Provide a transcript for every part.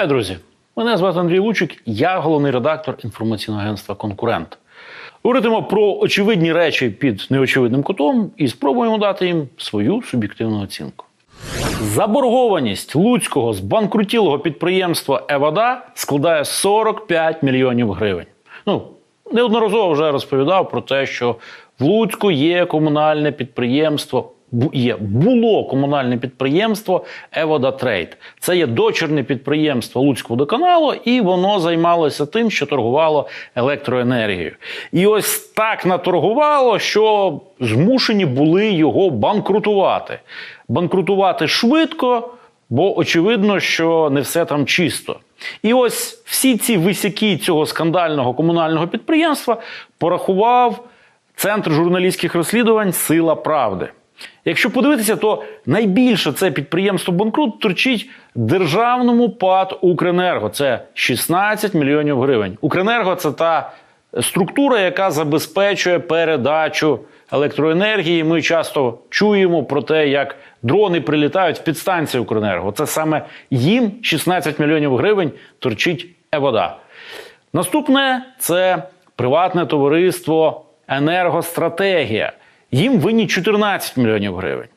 Вітаю, друзі! Мене звати Андрій Лучик, я головний редактор інформаційного агентства Конкурент. Говоритимо про очевидні речі під неочевидним кутом і спробуємо дати їм свою суб'єктивну оцінку. Заборгованість луцького збанкрутілого підприємства Евода складає 45 мільйонів гривень. Ну, неодноразово вже розповідав про те, що в Луцьку є комунальне підприємство. Є було комунальне підприємство Евода Трейд. Це є дочірне підприємство Луцького водоканалу, і воно займалося тим, що торгувало електроенергією. І ось так наторгувало, що змушені були його банкрутувати. Банкрутувати швидко, бо очевидно, що не все там чисто. І ось всі ці висяки цього скандального комунального підприємства порахував Центр журналістських розслідувань Сила правди. Якщо подивитися, то найбільше це підприємство банкрут торчить державному ПАД Укренерго. Це 16 мільйонів гривень. Укренерго це та структура, яка забезпечує передачу електроенергії. Ми часто чуємо про те, як дрони прилітають в підстанції Укренерго. Це саме їм 16 мільйонів гривень торчить Евода. Наступне це приватне товариство Енергостратегія. Їм винні 14 мільйонів гривень.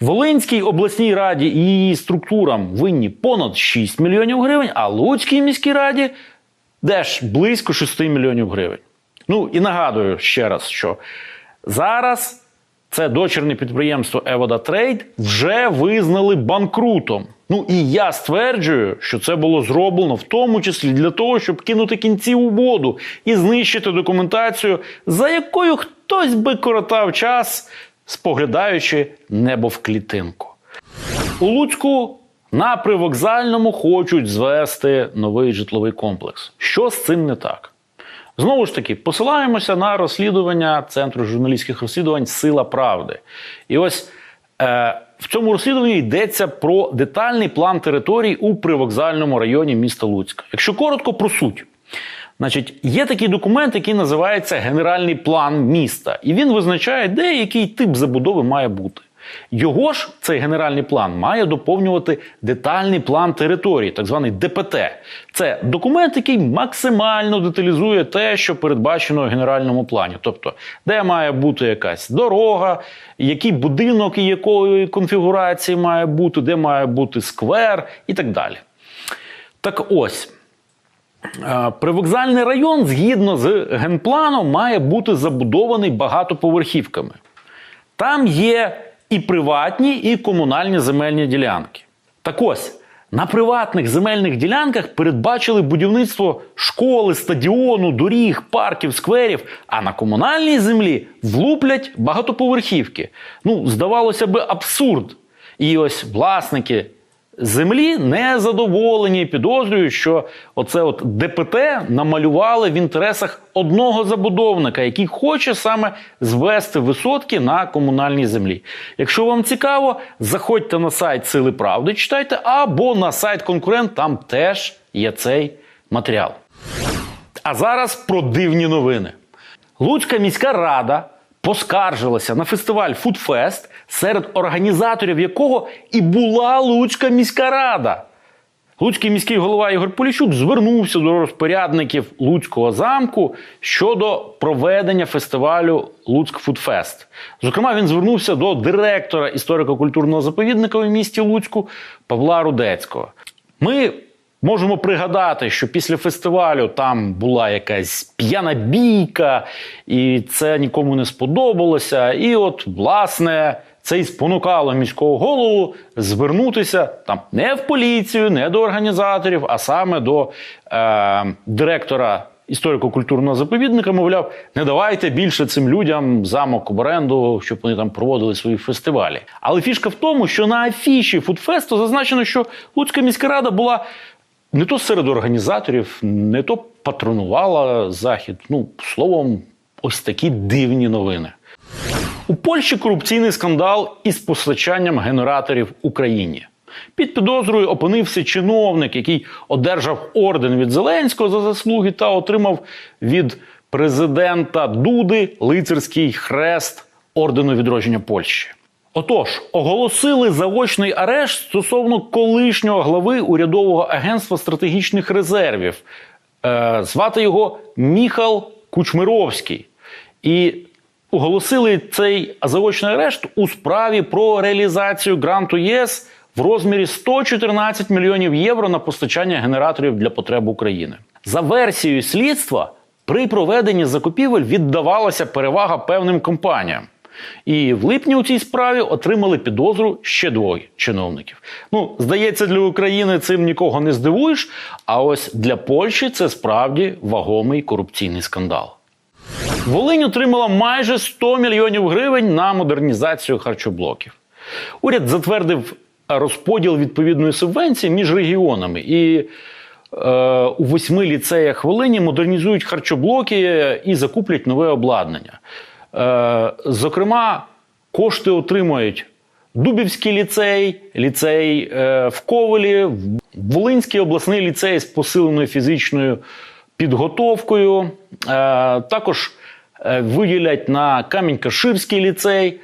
Волинській обласній раді і її структурам винні понад 6 мільйонів гривень, а Луцькій міській раді теж близько 6 мільйонів гривень. Ну і нагадую ще раз, що зараз це дочірне підприємство Евода Трейд вже визнали банкрутом. Ну і я стверджую, що це було зроблено в тому числі для того, щоб кинути кінці у воду і знищити документацію, за якою хтось би коротав час, споглядаючи небо в клітинку. У Луцьку на привокзальному хочуть звести новий житловий комплекс. Що з цим не так? Знову ж таки, посилаємося на розслідування Центру журналістських розслідувань Сила правди. І ось е, в цьому розслідуванні йдеться про детальний план територій у привокзальному районі міста Луцька. Якщо коротко про суть. Значить, є такий документ, який називається Генеральний план міста, і він визначає, де який тип забудови має бути. Його ж цей генеральний план має доповнювати детальний план території, так званий ДПТ. Це документ, який максимально деталізує те, що передбачено в генеральному плані. Тобто, де має бути якась дорога, який будинок і якої конфігурації має бути, де має бути сквер і так далі. Так ось. Е, Привокзальний район, згідно з генпланом, має бути забудований багатоповерхівками. Там є і приватні, і комунальні земельні ділянки. Так ось, на приватних земельних ділянках передбачили будівництво школи, стадіону, доріг, парків, скверів, а на комунальній землі влуплять багатоповерхівки. Ну, здавалося би, абсурд. І ось власники землі не задоволені і підозрюють, що оце от ДПТ намалювали в інтересах одного забудовника, який хоче саме звести висотки на комунальній землі. Якщо вам цікаво, заходьте на сайт Сили Правди, читайте, або на сайт Конкурент, там теж є цей матеріал. А зараз про дивні новини. Луцька міська рада поскаржилася на фестиваль Фудфест, серед організаторів якого і була Луцька міська рада. Луцький міський голова Ігор Поліщук звернувся до розпорядників Луцького замку щодо проведення фестивалю Луцьк Фудфест. Зокрема, він звернувся до директора історико-культурного заповідника у місті Луцьку Павла Рудецького. Ми можемо пригадати, що після фестивалю там була якась п'яна бійка, і це нікому не сподобалося. І от, власне, це і спонукало міського голову звернутися там не в поліцію, не до організаторів, а саме до е, директора історико-культурного заповідника, мовляв, не давайте більше цим людям замок в оренду, щоб вони там проводили свої фестивалі. Але фішка в тому, що на афіші Фудфесту зазначено, що Луцька міська рада була не то серед організаторів, не то патронувала захід. Ну, словом, ось такі дивні новини. У Польщі корупційний скандал із постачанням генераторів Україні. Під підозрою опинився чиновник, який одержав орден від Зеленського за заслуги та отримав від президента Дуди лицарський хрест ордену відродження Польщі. Отож, оголосили заочний арешт стосовно колишнього глави урядового агентства стратегічних резервів. Е, звати його Міхал Кучмировський. І оголосили цей заочний арешт у справі про реалізацію гранту ЄС в розмірі 114 мільйонів євро на постачання генераторів для потреб України. За версією слідства, при проведенні закупівель віддавалася перевага певним компаніям. І в липні у цій справі отримали підозру ще двоє чиновників. Ну, здається, для України цим нікого не здивуєш. А ось для Польщі це справді вагомий корупційний скандал. Волинь отримала майже 100 мільйонів гривень на модернізацію харчоблоків. Уряд затвердив розподіл відповідної субвенції між регіонами. І е, у восьми ліцеях Волині модернізують харчоблоки і закуплять нове обладнання. Е, зокрема, кошти отримують Дубівський ліцей, ліцей е, в Ковелі, Волинський обласний ліцей з посиленою фізичною підготовкою. Е, також виділять на Камінь-Каширський ліцей.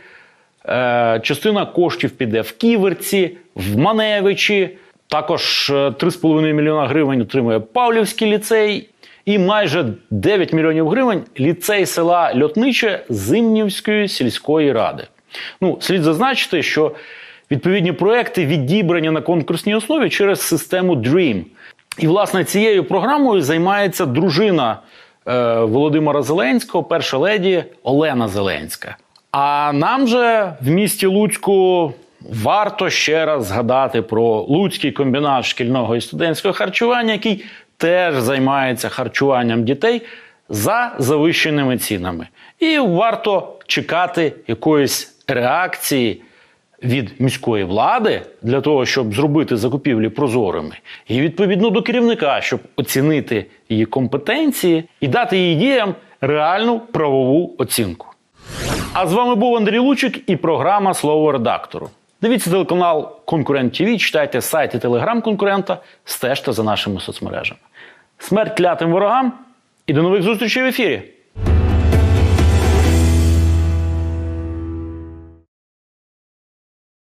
Частина коштів піде в Ківерці, в Маневичі. Також е, 3,5 мільйона гривень отримує Павлівський ліцей. І майже 9 мільйонів гривень ліцей села Льотниче Зимнівської сільської ради. Ну, слід зазначити, що відповідні проекти відібрані на конкурсній основі через систему DREAM. І, власне, цією програмою займається дружина е, Володимира Зеленського, перша леді Олена Зеленська. А нам же в місті Луцьку варто ще раз згадати про Луцький комбінат шкільного і студентського харчування, який теж займається харчуванням дітей за завищеними цінами. І варто чекати якоїсь реакції від міської влади для того, щоб зробити закупівлі прозорими, і відповідно до керівника, щоб оцінити її компетенції і дати її діям реальну правову оцінку. А з вами був Андрій Лучик і програма Слово редактору. Дивіться телеканал Конкурент ТВ, читайте сайт і телеграм конкурента, стежте за нашими соцмережами. Смерть клятим ворогам і до нових зустрічей в ефірі!